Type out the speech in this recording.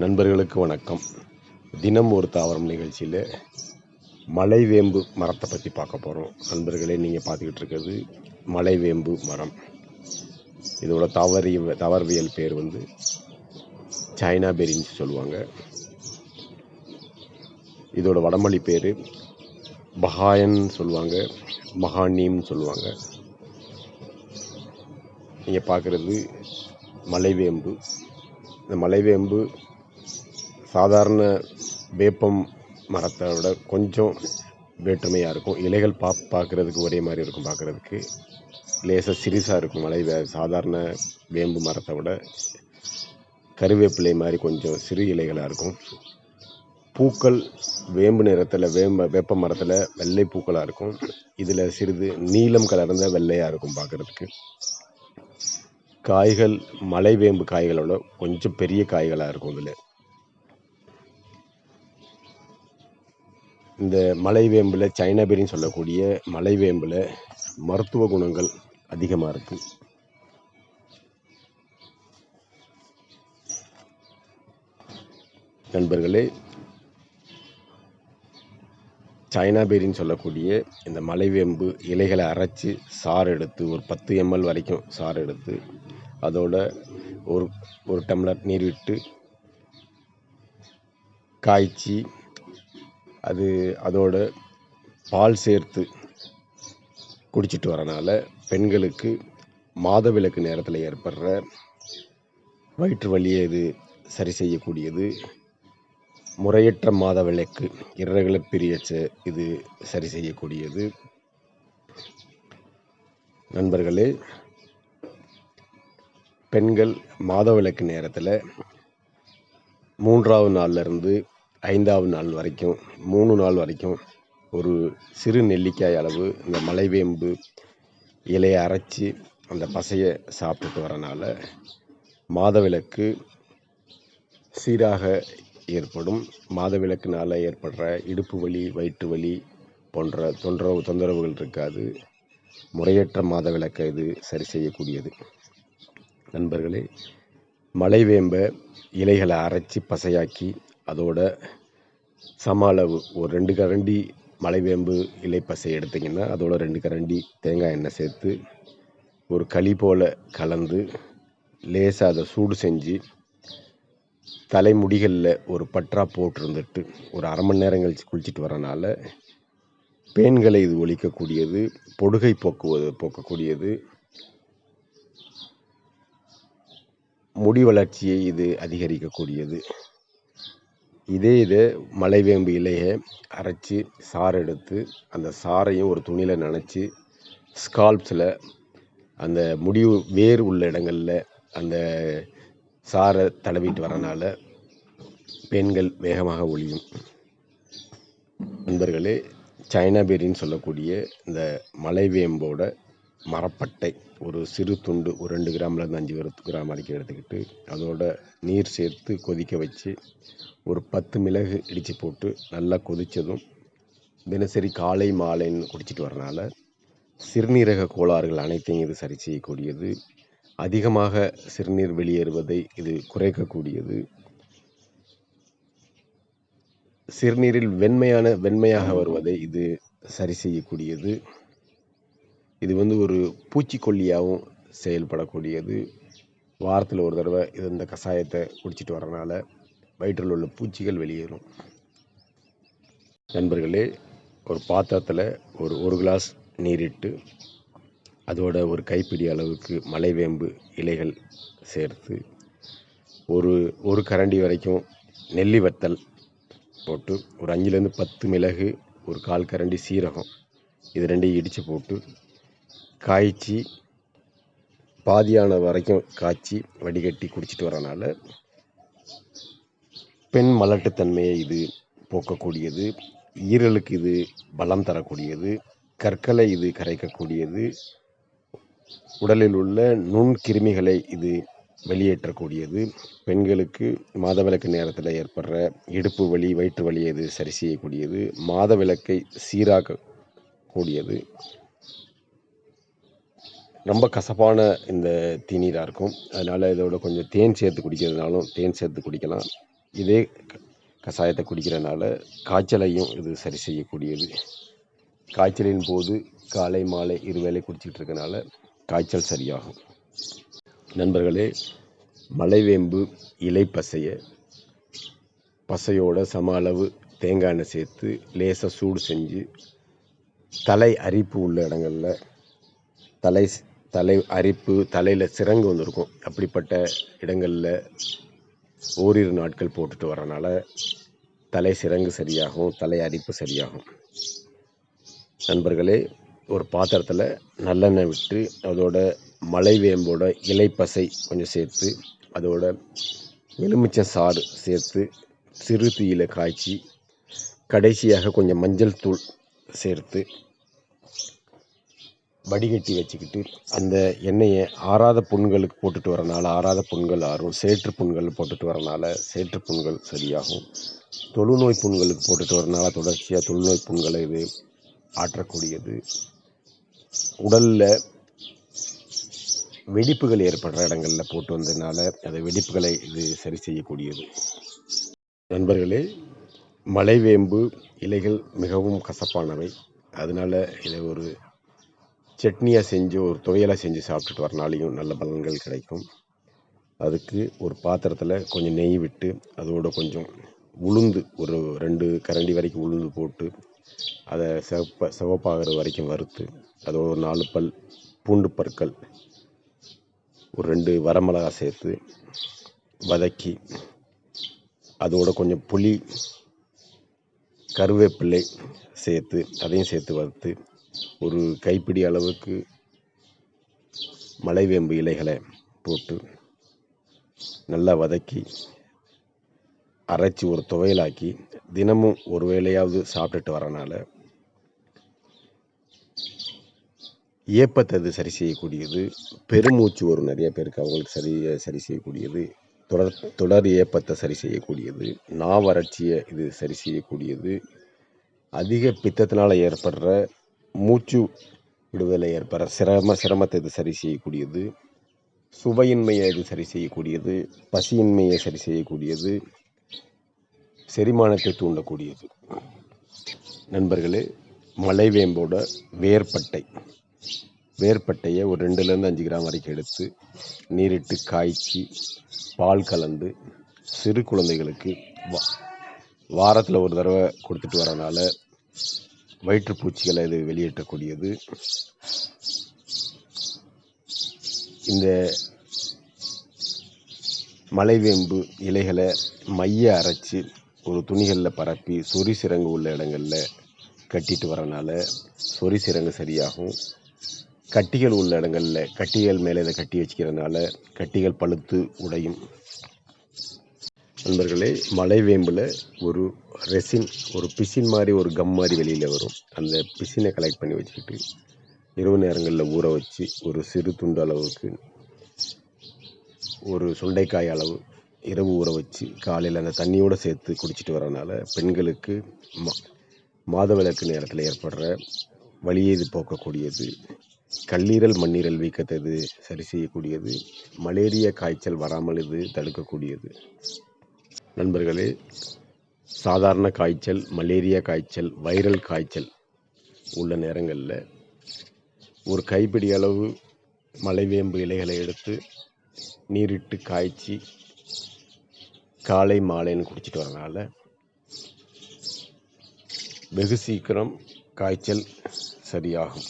நண்பர்களுக்கு வணக்கம். தினம் ஒரு தாவரம் நிகழ்ச்சியில் மலைவேம்பு மரத்தை பற்றி பார்க்க போகிறோம் நண்பர்களே நீங்கள் பார்த்துக்கிட்டு இருக்கிறது மலைவேம்பு மரம். இதோட தாவரிய தாவரவியல் பேர் வந்து சைனா பெரின்னு சொல்லுவாங்க. இதோட வடமொழி பேர் பஹாயன் சொல்லுவாங்க மகானீம்னு சொல்லுவாங்க. நீங்கள் பார்க்குறது மலைவேம்பு இந்த மலைவேம்பு சாதாரண வேப்பம் மரத்தை விட கொஞ்சம் வேற்றுமையாக இருக்கும். இலைகள் பா பார்க்குறதுக்கு ஒரே மாதிரி இருக்கும் பார்க்குறதுக்கு. லேசாக சிறுசாக இருக்கும் மலை வே சாதாரண வேம்பு மரத்தை விட. கருவேப்பிலை மாதிரி கொஞ்சம் சிறு இலைகளாக இருக்கும். பூக்கள் வேம்பு நிறத்தில் வேம்ப வேப்ப மரத்தில் வெள்ளை பூக்களாக இருக்கும். இதில் சிறிது நீலம் கலர்ந்த வெள்ளையாக இருக்கும் பார்க்குறதுக்கு. காய்கள் மலை வேம்பு காய்களோட கொஞ்சம் பெரிய காய்களாக இருக்கும் இதில். இந்த மலைவேம்பில் சைனா பெரின்னு சொல்லக்கூடிய மலைவேம்பில் மருத்துவ குணங்கள் அதிகமாக இருக்கு. நண்பர்களே சைனா பேரின்னு சொல்லக்கூடிய இந்த மலைவேம்பு இலைகளை அரைச்சி சாறு எடுத்து ஒரு பத்து எம்எல் வரைக்கும் சாறு எடுத்து அதோட ஒரு ஒரு டம்ளர் நீர் விட்டு காய்ச்சி அது அதோட பால் சேர்த்து குடிச்சிட்டு வரனால பெண்களுக்கு மாதவிலக்கு நேரத்தில் ஏற்படுற வயிற்று வலியை இது சரி செய்யக்கூடியது. முறையற்ற மாதவிலக்கு இரகுலர் பீரியட்ஸை இது சரி செய்யக்கூடியது. நண்பர்களே பெண்கள் மாதவிலக்கு நேரத்தில் மூன்றாவது நாள்ல இருந்து ஐந்தாவது நாள் வரைக்கும் மூணு நாள் வரைக்கும் ஒரு சிறு நெல்லிக்காய் அளவு இந்த மலைவேம்பு இலையை அரைச்சி அந்த பசையை சாப்பிட்டுட்டு வரனால மாதவிலக்கு சீராக ஏற்படும். மாதவிலக்குனால் ஏற்படுற இடுப்பு வலி வயிற்று வலி போன்ற தொந்தரவு தொந்தரவுகள் இருக்காது. முறையற்ற மாதவிலக்கை இது சரி செய்யக்கூடியது. நண்பர்களே மலைவேம்பை இலைகளை அரைச்சி பசையாக்கி அதோட சம அளவு ஒரு ரெண்டு கரண்டி மலைவேம்பு இலை பசை எடுத்திங்கன்னா அதோட ரெண்டு கரண்டி தேங்காய் எண்ணெய் சேர்த்து ஒரு களி போல் கலந்து லேசாக அதை சூடு செஞ்சு தலைமுடிகளில் ஒரு பற்றா போட்டிருந்துட்டு ஒரு அரை மணி நேரம் கழித்து குளிச்சுட்டு வரனால பேன்களை இது ஒழிக்கக்கூடியது பொடுகை போக்குவது போக்கக்கூடியது. முடி வளர்ச்சியை இது அதிகரிக்கக்கூடியது. இதே இதை மலைவேம்பு இலையை அரைச்சி சாறு எடுத்து அந்த சாறையும் ஒரு துணியில் நனைச்சி ஸ்கால்ப்ஸில் அந்த முடி வேர் உள்ள இடங்களில் அந்த சாறை தடவிட்டு வரனால பெண்கள் வேகமாக ஒழியும் நண்பர்களே சைனா பேரின்னு சொல்லக்கூடிய இந்த மலைவேம்போட மரப்பட்டை ஒரு சிறு துண்டு ஒரு ரெண்டு கிராம்லேருந்து அஞ்சு கிராம் வரைக்கும் எடுத்துக்கிட்டு அதோட நீர் சேர்த்து கொதிக்க வச்சு ஒரு பத்து மிளகு இடித்து போட்டு நல்லா கொதித்ததும் தினசரி காலை மாலைன்னு குடிச்சிட்டு வரனால சிறுநீரக கோளாறுகள் அனைத்தையும் இது சரி செய்யக்கூடியது. அதிகமாக சிறுநீர் வெளியேறுவதை இது குறைக்கக்கூடியது. சிறுநீரில் வெண்மையான வெண்மையாக வருவதை இது சரி செய்யக்கூடியது. இது வந்து ஒரு பூச்சிக்கொல்லியாகவும் செயல்படக்கூடியது. வாரத்தில் ஒரு தடவை இது இந்த கஷாயத்தை குடிச்சிட்டு வரனால வயிற்றில் உள்ள பூச்சிகள் வெளியேறும். நண்பர்களே ஒரு பாத்திரத்தில் ஒரு ஒரு கிளாஸ் நீரிட்டு அதோட ஒரு கைப்பிடி அளவுக்கு மலைவேம்பு இலைகள் சேர்த்து ஒரு ஒரு கரண்டி வரைக்கும் நெல்லி வத்தல் போட்டு ஒரு அஞ்சுலேருந்து பத்து மிளகு ஒரு கால் கரண்டி சீரகம் இது ரெண்டையும் இடித்து போட்டு காய்ச்சி பாதியான வரைக்கும் காய்ச்சி வடிகட்டி குடிச்சிட்டு வரனால பெண் மலட்டுத்தன்மையை இது போக்கக்கூடியது ஈரலுக்கு இது பலம் தரக்கூடியது கற்களை இது கரைக்கக்கூடியது உடலில் உள்ள நுண்கிருமிகளை இது வெளியேற்றக்கூடியது பெண்களுக்கு மாதவிலக்கு நேரத்தில் ஏற்படுற இடுப்பு வலி வயிற்று வலியை இது சரி செய்யக்கூடியது மாதவிலக்கை சீராக்கக்கூடியது ரொம்ப கசப்பான இந்த தீநீராக இருக்கும். அதனால் இதோட கொஞ்சம் தேன் சேர்த்து குடிக்கிறதுனாலும் தேன் சேர்த்து குடிக்கலாம். இதே கஷாயத்தை குடிக்கிறனால காய்ச்சலையும் இது சரி செய்யக்கூடியது. காய்ச்சலின் போது காலை மாலை இருவேளை குடிச்சிக்கிட்டு இருக்கனால காய்ச்சல் சரியாகும். நண்பர்களே மலைவேம்பு இலை பசையை பசையோட சம அளவு தேங்காய் எண்ணெய் சேர்த்து லேசாக சூடு செஞ்சு தலை அரிப்பு உள்ள இடங்களில் தலை தலை அரிப்பு தலையில் சிறங்கு வந்திருக்கும். அப்படிப்பட்ட இடங்களில் ஓரிரு நாட்கள் போட்டுட்டு வரனால தலை சிறங்கு சரியாகும் தலை அரிப்பு சரியாகும். நண்பர்களே ஒரு பாத்திரத்தில் நல்லெண்ணெய் விட்டு அதோட மலை வேம்போட இலைப்பசை கொஞ்சம் சேர்த்து அதோட எலுமிச்சை சாறு சேர்த்து சிறு தீயில காய்ச்சி கடைசியாக கொஞ்சம் மஞ்சள் தூள் சேர்த்து வடிகட்டி வச்சுக்கிட்டு அந்த எண்ணெயை ஆறாத புண்களுக்கு போட்டுட்டு வரனால ஆறாத புண்கள் ஆறும் சேற்று புண்கள் போட்டுட்டு வரனால சேற்று புண்கள் சரியாகும். தொழுநோய் புண்களுக்கு போட்டுட்டு வரனால தொடர்ச்சியாக தொழுநோய் புண்களை இது ஆற்றக்கூடியது. உடலில் வெடிப்புகள் ஏற்படுற இடங்களில் போட்டு வந்ததுனால அந்த வெடிப்புகளை இது சரி செய்யக்கூடியது. நண்பர்களே மலைவேம்பு இலைகள் மிகவும் கசப்பானவை. அதனால் இதை ஒரு சட்னியாக செஞ்சு ஒரு துவையலாக செஞ்சு சாப்பிட்டுட்டு வரனாலையும் நல்ல பலன்கள் கிடைக்கும். அதுக்கு ஒரு பாத்திரத்தில் கொஞ்சம் நெய் விட்டு அதோட கொஞ்சம் உளுந்து ஒரு ரெண்டு கரண்டி வரைக்கும் உளுந்து போட்டு அதை சிவப்ப சிவப்பாகிற வரைக்கும் வறுத்து அதோட ஒரு நாலு பல் பூண்டு பற்கள் ஒரு ரெண்டு வரமிளகா சேர்த்து வதக்கி அதோட கொஞ்சம் புளி கருவேப்பிள்ளை சேர்த்து அதையும் சேர்த்து வறுத்து ஒரு கைப்பிடி அளவுக்கு மலைவேம்பு இலைகளை போட்டு நல்லா வதக்கி அரைச்சி ஒரு துவையலாக்கி தினமும் ஒரு வேளையாவது சாப்பிட்டுட்டு வரனால ஏப்பத்தை அது சரி செய்யக்கூடியது பெருமூச்சு வரும் நிறைய பேருக்கு அவங்களுக்கு சரி சரி செய்யக்கூடியது தொடர் தொடர் ஏப்பத்தை சரி செய்யக்கூடியது நாவறட்சியை இது சரி செய்யக்கூடியது அதிக பித்தத்தினால் ஏற்படுற மூச்சு விடுதலை ஏற்பட சிரம சிரமத்தை இது சரி செய்யக்கூடியது. சுவையின்மையை இது சரி செய்யக்கூடியது. பசியின்மையை சரி செய்யக்கூடியது. செரிமானத்தை தூண்டக்கூடியது. நண்பர்களே மலைவேம்போட வேர்பட்டை. வேர்பட்டையை ஒரு ரெண்டுலேருந்து அஞ்சு கிராம் வரைக்கும் எடுத்து நீரிட்டு காய்ச்சி பால் கலந்து சிறு குழந்தைகளுக்கு வா வாரத்தில் ஒரு தடவை கொடுத்துட்டு வரனால வயிற்றுப்பூச்சிகளை இது வெளியேற்றக்கூடியது. இந்த மலைவேம்பு இலைகளை மைய அரைச்சி ஒரு துணிகளில் பரப்பி சொறி சிறங்கு உள்ள இடங்களில் கட்டிட்டு வரனால சொறி சிறங்கு சரியாகும். கட்டிகள் உள்ள இடங்களில் கட்டிகள் மேலே இதை கட்டி வச்சுக்கிறதுனால கட்டிகள் பழுத்து உடையும். நண்பர்களே மலைவேம்பில் ஒரு ரெசின் ஒரு பிசின் மாதிரி ஒரு கம் மாதிரி வெளியில் வரும். அந்த பிசினை கலெக்ட் பண்ணி வச்சுக்கிட்டு இரவு நேரங்களில் ஊற வச்சு ஒரு சிறு துண்டு அளவுக்கு ஒரு சுண்டைக்காய் அளவு இரவு ஊற வச்சு காலையில் அந்த தண்ணியோடு சேர்த்து குடிச்சிட்டு வரனால பெண்களுக்கு மா மாதவிளக்கு நேரத்தில் ஏற்படுற வழியை இது போக்கக்கூடியது. கல்லீரல் மண்ணீரல் வீக்கத்தை இது சரி செய்யக்கூடியது. மலேரியா காய்ச்சல் வராமல் இது தடுக்கக்கூடியது. நண்பர்களே சாதாரண காய்ச்சல் மலேரியா காய்ச்சல் வைரல் காய்ச்சல் உள்ள நேரங்களில் ஒரு கைப்பிடி அளவு மலைவேம்பு இலைகளை எடுத்து நீரிட்டு காய்ச்சி காலை மாலைன்னு குடிச்சிட்டு வரனால வெகு சீக்கிரம் காய்ச்சல் சரியாகும்.